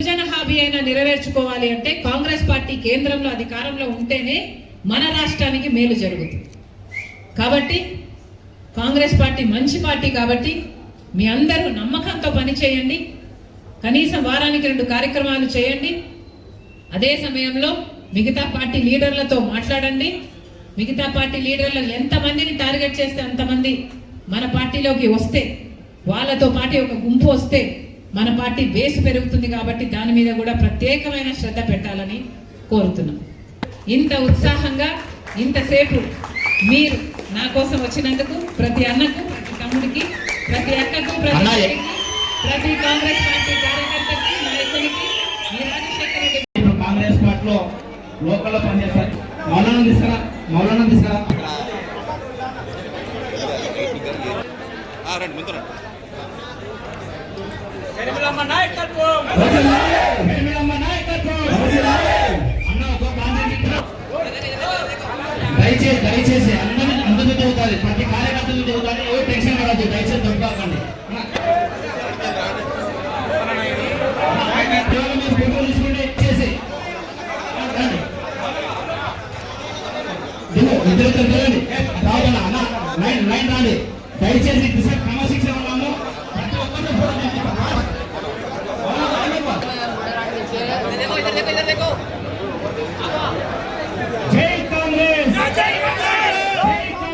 విభజన హామీ అయినా నెరవేర్చుకోవాలి అంటే కాంగ్రెస్ పార్టీ కేంద్రంలో అధికారంలో ఉంటేనే మన రాష్ట్రానికి మేలు జరుగుతుంది. కాబట్టి కాంగ్రెస్ పార్టీ మంచి పార్టీ కాబట్టి మీ అందరూ నమ్మకంతో పనిచేయండి కనీసం వారానికి రెండు కార్యక్రమాలు చేయండి. అదే సమయంలో మిగతా పార్టీ లీడర్లతో మాట్లాడండి. మిగతా పార్టీ లీడర్లు ఎంతమందిని టార్గెట్ చేస్తే అంతమంది మన పార్టీలోకి వస్తే వాళ్ళతో పాటు ఒక గుంపు వస్తే మన పార్టీ బేస్ పెరుగుతుంది కాబట్టి దాని మీద కూడా ప్రత్యేకమైన శ్రద్ధ పెట్టాలని కోరుతున్నాం. ఇంత ఉత్సాహంగా ఇంతసేపు మీరు నా కోసం వచ్చినందుకు ప్రతి అన్నకు ప్రతి తమ్ముడికి ప్రతి అక్కకు ప్రతి ప్రతి కాంగ్రెస్ పార్టీ కార్యకర్తకి నాయకునికి మీ రాజశేఖర రెడ్డి ఇప్పుడు కాంగ్రెస్ పార్టీలో లోకల్లో పనిచేస్తారు మౌలానా తీసుకురా మౌలానా తీసుకురా ఆ, రండి ముందు రండి. షర్మిలమ్మ నాయకత్వం. షర్మిలమ్మ నాయకత్వం. దయచేసి దయచేసి అందరి అందరితో చదువుతారు ప్రతి కార్యకర్తలు చదువుతారు ఏ టెన్షన్ పడద్దు. దయచేసి దొరకకండి. ఇద్దరు ఇద్దరు అన్న. లైన్ లైన్ రాండి. దయచేసి Verde, verde, verde, go. Agua.